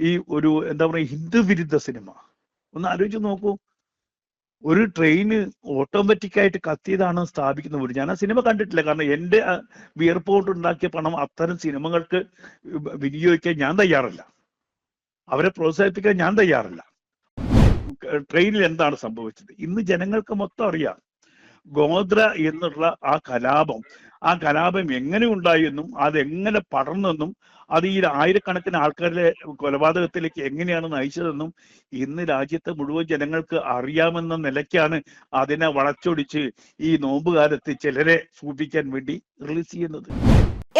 ഈ ഒരു എന്താ പറയുക ഹിന്ദു വിരുദ്ധ സിനിമ. ഒന്ന് ആലോചിച്ച് നോക്കൂ. ഒരു ട്രെയിന് ഓട്ടോമാറ്റിക് ആയിട്ട് കത്തിയതാണ് സ്ഥാപിക്കുന്ന വീട്. ഞാൻ ആ സിനിമ കണ്ടിട്ടില്ല. കാരണം വിയർപ്പ് കൊണ്ട് ഉണ്ടാക്കിയ പണം അത്തരം സിനിമകൾക്ക് വിനിയോഗിക്കാൻ ഞാൻ തയ്യാറല്ല. അവരെ പ്രോത്സാഹിപ്പിക്കാൻ ഞാൻ തയ്യാറല്ല. ട്രെയിനിൽ എന്താണ് സംഭവിച്ചത്? ഇന്ന് ജനങ്ങൾക്ക് മൊത്തം അറിയാം. ഗോത്ര എന്നുള്ള ആ കലാപം ആ കലാപം എങ്ങനെ ഉണ്ടായെന്നും അത് എങ്ങനെ പടർന്നെന്നും അത് ഈ ആയിരക്കണക്കിന് ആൾക്കാരുടെ കൊലപാതകത്തിലേക്ക് എങ്ങനെയാണ് നയിച്ചതെന്നും ഇന്ന് രാജ്യത്തെ മുഴുവൻ ജനങ്ങൾക്ക് അറിയാമെന്ന നിലയ്ക്കാണ് അതിനെ വളച്ചൊടിച്ച് ഈ നോമ്പുകാലത്ത് ചിലരെ സൂചിപ്പിക്കാൻ വേണ്ടി റിലീസ് ചെയ്യുന്നത്.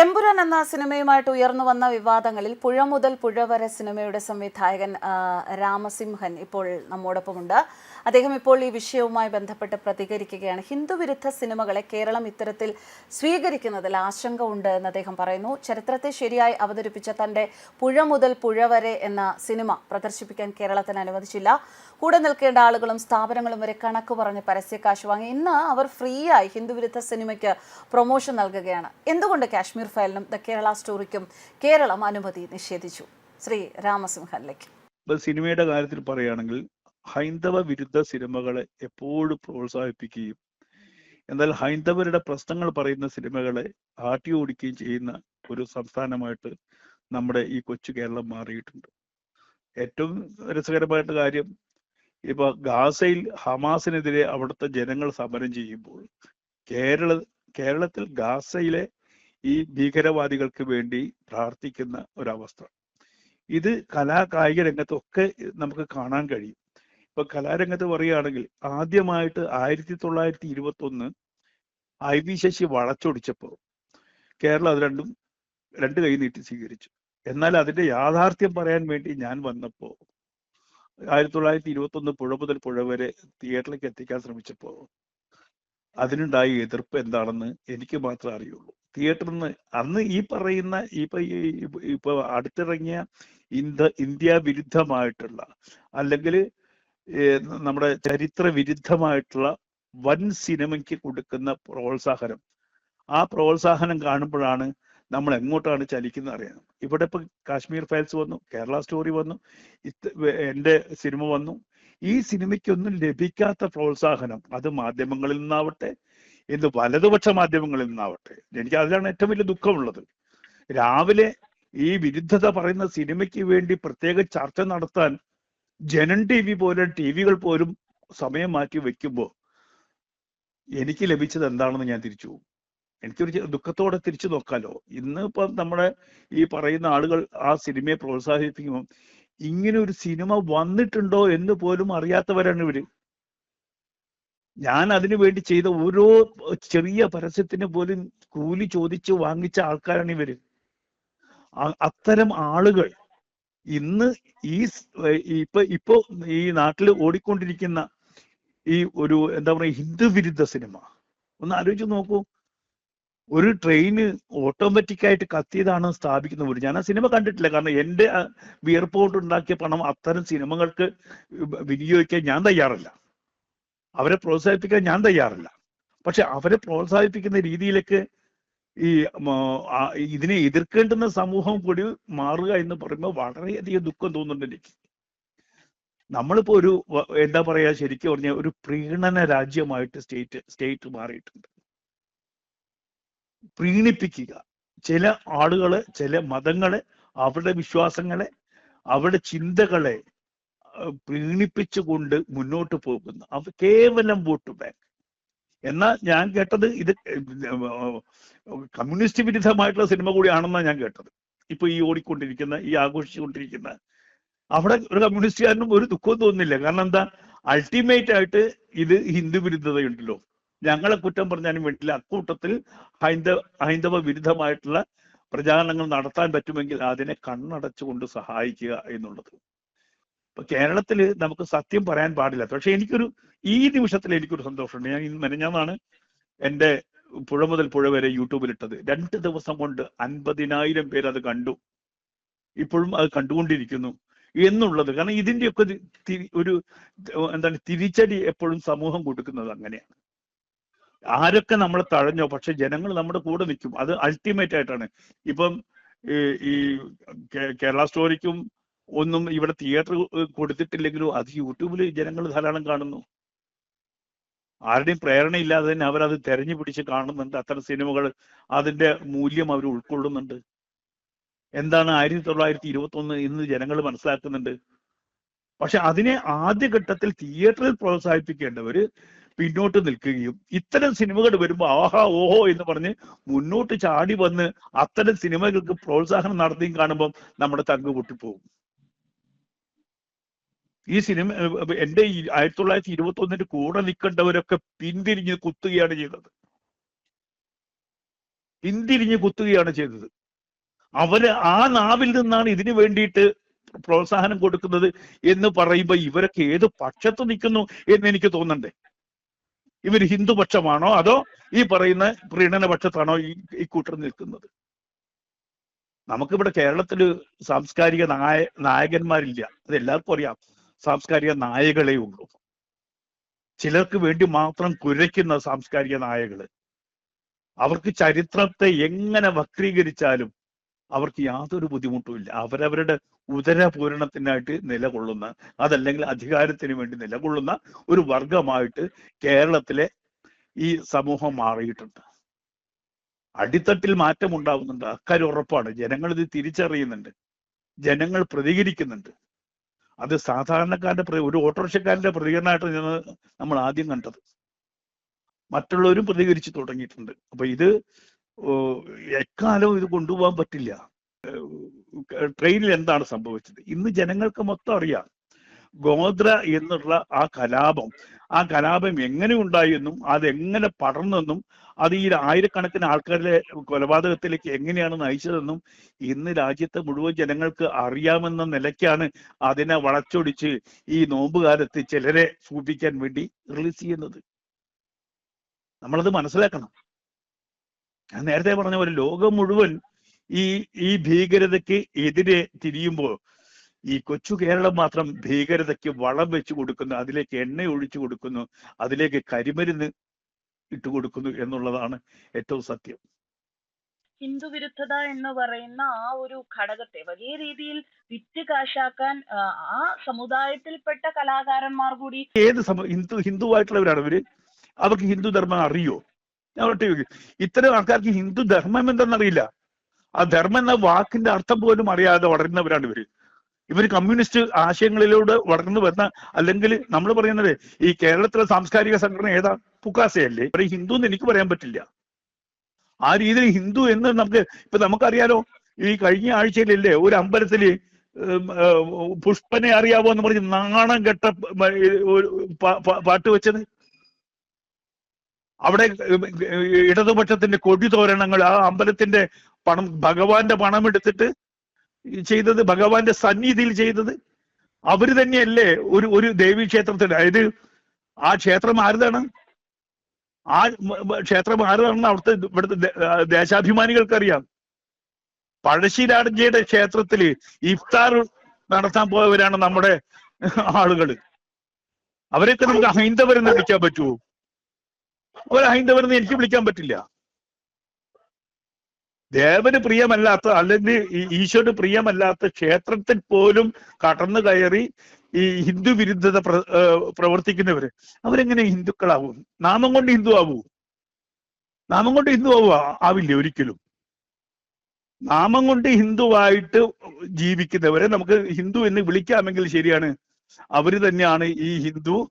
എമ്പുരാൻ എന്ന സിനിമയുമായിട്ട് ഉയർന്നു വന്ന വിവാദങ്ങളിൽ പുഴ മുതൽ പുഴ വരെ സിനിമയുടെ സംവിധായകൻ രാമസിംഹൻ ഇപ്പോൾ നമ്മോടൊപ്പമുണ്ട്. അദ്ദേഹം ഇപ്പോൾ ഈ വിഷയവുമായി ബന്ധപ്പെട്ട് പ്രതികരിക്കുകയാണ്. ഹിന്ദുവിരുദ്ധ സിനിമകളെ കേരളം ഇത്തരത്തിൽ സ്വീകരിക്കുന്നതിൽ ആശങ്ക ഉണ്ട് എന്ന് അദ്ദേഹം പറയുന്നു. ചരിത്രത്തെ ശരിയായി അവതരിപ്പിച്ച തന്റെ പുഴ മുതൽ പുഴ വരെ എന്ന സിനിമ പ്രദർശിപ്പിക്കാൻ കേരളത്തിന് അനുവദിച്ചില്ല. കൂടെ നിൽക്കേണ്ട ആളുകളും സ്ഥാപനങ്ങളും വരെ കണക്ക് പറഞ്ഞ് പരസ്യക്കാശ് വാങ്ങി. ഇന്ന് അവർ ഫ്രീ ആയി ഹിന്ദുവിരുദ്ധ സിനിമയ്ക്ക് പ്രൊമോഷൻ നൽകുകയാണ്. എന്തുകൊണ്ട് കാശ്മീർ ഫയലിനും ദ കേരള സ്റ്റോറിക്കും കേരളം അനുമതി നിഷേധിച്ചു? ശ്രീ രാമസിംഹനിലേക്ക്. സിനിമയുടെ കാര്യത്തിൽ പറയുകയാണെങ്കിൽ ഹൈന്ദവ വിരുദ്ധ സിനിമകളെ എപ്പോഴും പ്രോത്സാഹിപ്പിക്കുകയും എന്നാൽ ഹൈന്ദവരുടെ പ്രശ്നങ്ങൾ പറയുന്ന സിനിമകളെ ആട്ടി ഓടിക്കുകയും ചെയ്യുന്ന ഒരു സംസ്ഥാനമായിട്ട് നമ്മുടെ ഈ കൊച്ചു കേരളം മാറിയിട്ടുണ്ട്. ഏറ്റവും രസകരമായിട്ട് കാര്യം ഇപ്പൊ ഗാസയിൽ ഹമാസിനെതിരെ അവിടുത്തെ ജനങ്ങൾ സമരം ചെയ്യുമ്പോൾ കേരള കേരളത്തിൽ ഗാസയിലെ ഈ ഭീകരവാദികൾക്ക് വേണ്ടി പ്രാർത്ഥിക്കുന്ന ഒരവസ്ഥ. ഇത് കലാ കായിക രംഗത്തൊക്കെ നമുക്ക് കാണാൻ കഴിയും. ഇപ്പൊ കലാരംഗത്ത് പറയുകയാണെങ്കിൽ ആദ്യമായിട്ട് ആയിരത്തി തൊള്ളായിരത്തി ഇരുപത്തി ഒന്ന് ഐ വി ശശി വളച്ചൊടിച്ചപ്പോൾ കേരളം അത് രണ്ടും രണ്ട് കൈ നീട്ടി സ്വീകരിച്ചു. എന്നാൽ അതിന്റെ യാഥാർത്ഥ്യം പറയാൻ വേണ്ടി ഞാൻ വന്നപ്പോ ആയിരത്തി തൊള്ളായിരത്തി ഇരുപത്തി ഒന്ന് പുഴ മുതൽ പുഴ വരെ തിയേറ്ററിലേക്ക് എത്തിക്കാൻ ശ്രമിച്ചപ്പോ അതിനുണ്ടായ എതിർപ്പ് എന്താണെന്ന് എനിക്ക് മാത്രമേ അറിയുള്ളൂ. തിയേറ്ററിൽ നിന്ന് അന്ന് ഈ പറയുന്ന ഇപ്പൊ ഇപ്പൊ അടുത്തിറങ്ങിയ ഇന്ത്യ ഇന്ത്യ വിരുദ്ധമായിട്ടുള്ള അല്ലെങ്കിൽ നമ്മുടെ ചരിത്ര വിരുദ്ധമായിട്ടുള്ള വൻ സിനിമയ്ക്ക് കൊടുക്കുന്ന പ്രോത്സാഹനം. ആ പ്രോത്സാഹനം കാണുമ്പോഴാണ് നമ്മൾ എങ്ങോട്ടാണ് ചലിക്കുന്നത് അറിയണം ഇവിടെ ഇപ്പൊ കാശ്മീർ ഫയൽസ് വന്നു കേരള സ്റ്റോറി വന്നു എന്റെ സിനിമ വന്നു. ഈ സിനിമയ്ക്കൊന്നും ലഭിക്കാത്ത പ്രോത്സാഹനം അത് മാധ്യമങ്ങളിൽ നിന്നാവട്ടെ ഇന്ന് വലതുപക്ഷ മാധ്യമങ്ങളിൽ നിന്നാവട്ടെ. എനിക്ക് അതിലാണ് ഏറ്റവും വലിയ ദുഃഖമുള്ളത്. രാവിലെ ഈ വിരുദ്ധത പറയുന്ന സിനിമയ്ക്ക് വേണ്ടി പ്രത്യേക ചർച്ച നടത്താൻ ജനൻ ടി വി പോലെ ടി വികൾ പോലും സമയം മാറ്റി വെക്കുമ്പോൾ എനിക്ക് ലഭിച്ചത് എന്താണെന്ന് ഞാൻ തിരിച്ചു പോകും. എനിക്കൊരു ദുഃഖത്തോടെ തിരിച്ചു നോക്കാലോ. ഇന്ന് ഇപ്പം നമ്മുടെ ഈ പറയുന്ന ആളുകൾ ആ സിനിമയെ പ്രോത്സാഹിപ്പിക്കുമ്പോൾ ഇങ്ങനെ ഒരു സിനിമ വന്നിട്ടുണ്ടോ എന്ന് പോലും അറിയാത്തവരാണ് ഇവർ. ഞാൻ അതിനു വേണ്ടി ചെയ്ത ഓരോ ചെറിയ പരസ്യത്തിന് പോലും കൂലി ചോദിച്ച് വാങ്ങിച്ച ആൾക്കാരാണ് ഇവർ. അത്തരം ആളുകൾ ഇന്ന് ഈ ഇപ്പൊ ഇപ്പോ ഈ നാട്ടിൽ ഓടിക്കൊണ്ടിരിക്കുന്ന ഈ ഒരു എന്താ പറയുക ഹിന്ദു വിരുദ്ധ സിനിമ. ഒന്ന് ആലോചിച്ച് നോക്കൂ. ഒരു ട്രെയിന് ഓട്ടോമാറ്റിക് ആയിട്ട് കത്തിയതാണ് സ്ഥാപിക്കുന്ന ഒരു ഞാൻ ആ സിനിമ കണ്ടിട്ടില്ല. കാരണം എന്റെ വിയർപ്പോട്ട് ഉണ്ടാക്കിയ പണം അത്തരം സിനിമകൾക്ക് വിനിയോഗിക്കാൻ ഞാൻ തയ്യാറല്ല. അവരെ പ്രോത്സാഹിപ്പിക്കാൻ ഞാൻ തയ്യാറല്ല. പക്ഷെ അവരെ പ്രോത്സാഹിപ്പിക്കുന്ന രീതിയിലേക്ക് ഈ ഇതിനെ എതിർക്കേണ്ടുന്ന സമൂഹം കൂടി മാറുക എന്ന് പറയുമ്പോൾ വളരെയധികം ദുഃഖം തോന്നുന്നുണ്ട് എനിക്ക്. നമ്മളിപ്പോ ഒരു എന്താ പറയാ ശരിക്കും പറഞ്ഞ ഒരു പ്രീണന രാജ്യമായിട്ട് സ്റ്റേറ്റ് സ്റ്റേറ്റ് മാറിയിട്ടുണ്ട്. പ്രീണിപ്പിക്കുക. ചില ആളുകളെ ചില മതങ്ങളെ അവരുടെ വിശ്വാസങ്ങളെ അവരുടെ ചിന്തകളെ പ്രീണിപ്പിച്ചുകൊണ്ട് മുന്നോട്ട് പോകുന്ന. അവ കേവലം വോട്ട് ബാങ്ക്. എന്നാൽ ഞാൻ കേട്ടത് ഇത് കമ്മ്യൂണിസ്റ്റ് വിരുദ്ധമായിട്ടുള്ള സിനിമ കൂടിയാണെന്നാണ് ഞാൻ കേട്ടത്. ഇപ്പൊ ഈ ഓടിക്കൊണ്ടിരിക്കുന്ന ഈ ആഘോഷിച്ചുകൊണ്ടിരിക്കുന്ന അവിടെ ഒരു കമ്മ്യൂണിസ്റ്റുകാരനും ഒരു ദുഃഖവും തോന്നുന്നില്ല. കാരണം എന്താ? അൾട്ടിമേറ്റ് ആയിട്ട് ഇത് ഹിന്ദു വിരുദ്ധതയുണ്ടല്ലോ. ഞങ്ങളെ കുറ്റം പറഞ്ഞാലും വേണ്ടില്ല. അക്കൂട്ടത്തിൽ ഹൈന്ദവ ഹൈന്ദവ വിരുദ്ധമായിട്ടുള്ള പ്രചാരണങ്ങൾ നടത്താൻ പറ്റുമെങ്കിൽ അതിനെ കണ്ണടച്ചുകൊണ്ട് സഹായിക്കുക എന്നുള്ളത്. കേരളത്തിൽ നമുക്ക് സത്യം പറയാൻ പാടില്ല. പക്ഷെ എനിക്കൊരു ഈ നിമിഷത്തിൽ എനിക്കൊരു സന്തോഷമുണ്ട്. ഞാൻ ഇന്ന് മെനഞ്ഞാന്നാണ് എന്റെ പുഴ മുതൽ പുഴ വരെ യൂട്യൂബിൽ ഇട്ടത്. രണ്ട് ദിവസം കൊണ്ട് അൻപതിനായിരം പേര് അത് കണ്ടു. ഇപ്പോഴും അത് കണ്ടുകൊണ്ടിരിക്കുന്നു എന്നുള്ളത്. കാരണം ഇതിന്റെയൊക്കെ ഒരു എന്താണ് തിരിച്ചടി എപ്പോഴും സമൂഹം കൊടുക്കുന്നത് അങ്ങനെയാണ്. ആരൊക്കെ നമ്മളെ തഴഞ്ഞോ പക്ഷെ ജനങ്ങൾ നമ്മുടെ കൂടെ നിൽക്കും. അത് അൾട്ടിമേറ്റ് ആയിട്ടാണ്. ഇപ്പം ഈ കേരള സ്റ്റോറിക്കും ഒന്നും ഇവിടെ തിയേറ്റർ കൊടുത്തിട്ടില്ലെങ്കിലും അത് യൂട്യൂബിൽ ജനങ്ങൾ ധാരാളം കാണുന്നു. ആരുടെയും പ്രേരണയില്ലാതെ തന്നെ അവരത് തെരഞ്ഞു പിടിച്ച് കാണുന്നുണ്ട്. അത്തരം സിനിമകൾ അതിന്റെ മൂല്യം അവർ ഉൾക്കൊള്ളുന്നുണ്ട്. എന്താണ് ആയിരത്തി തൊള്ളായിരത്തി ഇരുപത്തി ഒന്ന് ഇന്ന് ജനങ്ങൾ മനസ്സിലാക്കുന്നുണ്ട്. പക്ഷെ അതിനെ ആദ്യഘട്ടത്തിൽ തിയേറ്ററിൽ പ്രോത്സാഹിപ്പിക്കേണ്ടവര് പിന്നോട്ട് നിൽക്കുകയും ഇത്തരം സിനിമകൾ വരുമ്പോൾ ആഹാ ഓഹോ എന്ന് പറഞ്ഞ് മുന്നോട്ട് ചാടി വന്ന് അത്തരം സിനിമകൾക്ക് പ്രോത്സാഹനം നടത്തിയും കാണുമ്പോൾ നമ്മുടെ തങ്ക് പൊട്ടിപ്പോകും. ഈ സിനിമ എന്റെ ആയിരത്തി തൊള്ളായിരത്തി ഇരുപത്തി ഒന്നിന്റെ കൂടെ നിൽക്കേണ്ടവരൊക്കെ പിന്തിരിഞ്ഞ് കുത്തുകയാണ് ചെയ്തത്. പിന്തിരിഞ്ഞ് കുത്തുകയാണ് ചെയ്തത്. അവർ ആ നാവിൽ നിന്നാണ് ഇതിനു വേണ്ടിയിട്ട് പ്രോത്സാഹനം കൊടുക്കുന്നത് എന്ന് പറയുമ്പോൾ ഇവരൊക്കെ ഏത് പക്ഷത്ത് നിൽക്കുന്നു എന്ന് എനിക്ക് തോന്നണ്ടേ? ഇവർ ഹിന്ദുപക്ഷമാണോ അതോ ഈ പറയുന്ന പ്രീണന പക്ഷത്താണോ ഈ ഈ കൂട്ടർ നിൽക്കുന്നത്? നമുക്കിവിടെ കേരളത്തിൽ സാംസ്കാരിക നായ നായകന്മാരില്ല. അത് എല്ലാവർക്കും അറിയാം. സാംസ്കാരിക നായകളെ ഉള്ളൂ. ചിലർക്ക് വേണ്ടി മാത്രം കുരയ്ക്കുന്ന സാംസ്കാരിക നായകൾ അവർക്ക് ചരിത്രത്തെ എങ്ങനെ വക്രീകരിച്ചാലും അവർക്ക് യാതൊരു ബുദ്ധിമുട്ടുമില്ല അവരവരുടെ ഉദരപൂരണത്തിനായിട്ട് നിലകൊള്ളുന്ന അതല്ലെങ്കിൽ അധികാരത്തിന് വേണ്ടി നിലകൊള്ളുന്ന ഒരു വർഗമായിട്ട് കേരളത്തിലെ ഈ സമൂഹം മാറിയിട്ടുണ്ട്. അടിത്തട്ടിൽ മാറ്റം ഉണ്ടാവുന്നുണ്ട് അക്കാര്യം ഉറപ്പാണ്. ജനങ്ങൾ ഇത് തിരിച്ചറിയുന്നുണ്ട്. ജനങ്ങൾ പ്രതികരിക്കുന്നുണ്ട്. അത് സാധാരണക്കാരന്റെ ഒരു ഓട്ടോറിക്ഷക്കാരന്റെ പ്രതികരണമായിട്ട് ഞാൻ നമ്മൾ ആദ്യം കണ്ടത്. മറ്റുള്ളവരും പ്രതികരിച്ചു തുടങ്ങിയിട്ടുണ്ട്. അപ്പൊ ഇത് എക്കാലവും ഇത് കൊണ്ടുപോകാൻ പറ്റില്ല. ട്രെയിനിൽ എന്താണ് സംഭവിച്ചത്? ഇന്ന് ജനങ്ങൾക്ക് മൊത്തം അറിയാം. ഗോദ്ര എന്നുള്ള ആ കലാപം ആ കലാപം എങ്ങനെ ഉണ്ടായെന്നും അതെങ്ങനെ പടർന്നെന്നും അത് ഈ ആയിരക്കണക്കിന് ആൾക്കാരുടെ കൊലപാതകത്തിലേക്ക് എങ്ങനെയാണ് നയിച്ചതെന്നും ഇന്ന് രാജ്യത്തെ മുഴുവൻ ജനങ്ങൾക്ക് അറിയാമെന്ന നിലയ്ക്കാണ് അതിനെ വളച്ചൊടിച്ച് ഈ നോമ്പുകാലത്ത് ചിലരെ സൂചിപ്പിക്കാൻ വേണ്ടി റിലീസ് ചെയ്യുന്നത്. നമ്മളത് മനസ്സിലാക്കണം. ഞാൻ നേരത്തെ പറഞ്ഞ പോലെ ലോകം മുഴുവൻ ഈ ഈ ഭീകരതയ്ക്ക് എതിരെ തിരിയുമ്പോൾ ഈ കൊച്ചു കേരളം മാത്രം ഭീകരതയ്ക്ക് വളം വെച്ചു കൊടുക്കുന്നു അതിലേക്ക് എണ്ണ ഒഴിച്ചു കൊടുക്കുന്നു അതിലേക്ക് കരിമരുന്ന് ഇട്ടു കൊടുക്കുന്നു എന്നുള്ളതാണ് ഏറ്റവും സത്യം. ഹിന്ദു വിരുദ്ധത എന്ന് പറയുന്ന ആ ഒരു ഘടകത്തെ വലിയ രീതിയിൽ വിറ്റ് കാശാക്കാൻ ആ, സമുദായത്തിൽപ്പെട്ട കലാകാരന്മാർ കൂടി ഏത് ഹിന്ദു ഹിന്ദുവായിട്ടുള്ളവരാണ് അവർ അവർക്ക് ഹിന്ദു ധർമ്മം അറിയോ? ഞാൻ ഇത്തരം ആൾക്കാർക്ക് ഹിന്ദു ധർമ്മം എന്തെന്നറിയില്ല. ആ ധർമ്മം എന്ന വാക്കിന്റെ അർത്ഥം പോലും അറിയാതെ വളരുന്നവരാണ് ഇവർ. ഇവർ കമ്മ്യൂണിസ്റ്റ് ആശയങ്ങളിലൂടെ വളർന്നു വരുന്ന അല്ലെങ്കിൽ നമ്മൾ പറയുന്നത് ഈ കേരളത്തിലെ സാംസ്കാരിക സംഘടന ഏതാ? പുക്കാസയല്ലേ. ഒരു ഹിന്ദു എന്ന് എനിക്ക് പറയാൻ പറ്റില്ല. ആ രീതിയിൽ ഹിന്ദു എന്ന് നമുക്ക് ഇപ്പൊ നമുക്കറിയാലോ ഈ കഴിഞ്ഞ ആഴ്ചയിലല്ലേ ഒരു അമ്പലത്തിൽ പുഷ്പനെ അറിയാവോ എന്ന് പറഞ്ഞ് നാണം കെട്ട പാട്ട് വെച്ചത്? അവിടെ ഇടതുപക്ഷത്തിന്റെ കൊടി തോരണങ്ങൾ ആ അമ്പലത്തിന്റെ പണം ഭഗവാന്റെ പണം എടുത്തിട്ട് ചെയ്തത് ഭഗവാന്റെ സന്നിധിയിൽ ചെയ്തത്. അവർ തന്നെയല്ലേ ഒരു ഒരു ദേവി ക്ഷേത്രത്തിൽ. അതായത് ആ ക്ഷേത്രം ആരുതാണ്? ആ ക്ഷേത്രം ആരുതാണെന്ന് അവിടുത്തെ ഇവിടുത്തെ ദേശാഭിമാനികൾക്കറിയാം. പഴശ്ശിരാജയുടെ ക്ഷേത്രത്തിൽ ഇഫ്താർ നടത്താൻ പോയവരാണ് നമ്മുടെ ആളുകൾ അവരെയൊക്കെ നമുക്ക് ഹൈന്ദവരെന്ന് വിളിക്കാൻ പറ്റുമോ? അവർ ഹൈന്ദവരെന്ന് എനിക്ക് വിളിക്കാൻ പറ്റില്ല. ദേവന് പ്രിയമല്ലാത്ത അല്ലെങ്കിൽ ഈശോന് പ്രിയമല്ലാത്ത ക്ഷേത്രത്തിൽ പോലും കടന്നു കയറി ഈ ഹിന്ദു വിരുദ്ധത പ്ര- പ്രവർത്തിക്കുന്നവർ അവരെങ്ങനെ ഹിന്ദുക്കളാവും? നാമം കൊണ്ട് ഹിന്ദു ആവൂ? നാമം കൊണ്ട് ഹിന്ദു ആവുക ആവില്ല ഒരിക്കലും. നാമം കൊണ്ട് ഹിന്ദുവായിട്ട് ജീവിക്കുന്നവരെ നമുക്ക് ഹിന്ദു എന്ന് വിളിക്കാമെങ്കിൽ ശരിയാണ്. അവർ തന്നെയാണ് ഈ ഹിന്ദു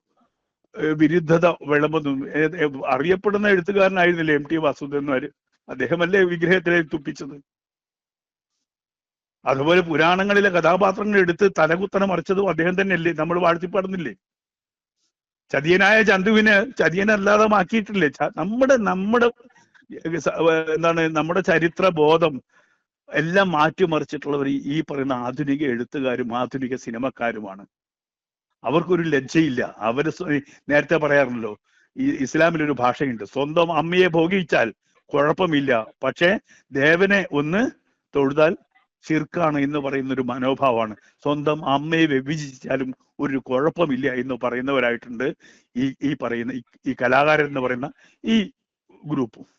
വിരുദ്ധത ഏ- അറിയപ്പെടുന്ന എഴുത്തുകാരനായിരുന്നില്ലേ എം ടി വാസുദേവൻ നായർ അദ്ദേഹമല്ലേ വിഗ്രഹത്തിലെ തുപ്പിച്ചത്? അതുപോലെ പുരാണങ്ങളിലെ കഥാപാത്രങ്ങൾ എടുത്ത് തലകുത്തനം മറിച്ചതും അദ്ദേഹം തന്നെയല്ലേ? നമ്മൾ വാഴ്ത്തിപ്പാടുന്നില്ലേ? ചതിയനായ ചന്തുവിനെ ചതിയനല്ലാതെ മാക്കിയിട്ടില്ലേ നമ്മുടെ നമ്മുടെ എന്താണ് നമ്മുടെ ചരിത്ര ബോധം എല്ലാം മാറ്റിമറിച്ചിട്ടുള്ളവർ ഈ- പറയുന്ന ആധുനിക എഴുത്തുകാരും ആധുനിക സിനിമക്കാരുമാണ്. അവർക്കൊരു ലജ്ജയില്ല. അവർ നേരത്തെ പറയാറുണ്ടല്ലോ ഈ ഇസ്ലാമിൽ ഒരു ഭാഷയുണ്ട്. സ്വന്തം അമ്മയെ ഭോഗിച്ചാൽ കുഴപ്പമില്ല. പക്ഷേ ദേവനെ ഒന്ന് തൊഴുതാൽ ചിർക്കാണ് എന്ന് പറയുന്ന ഒരു മനോഭാവമാണ്. സ്വന്തം അമ്മയെ വ്യഭിചിച്ചാലും ഒരു കുഴപ്പമില്ല എന്ന് പറയുന്നവരായിട്ടുണ്ട് ഈ ഈ പറയുന്ന ഈ- കലാകാരൻ എന്ന് പറയുന്ന ഈ ഗ്രൂപ്പും.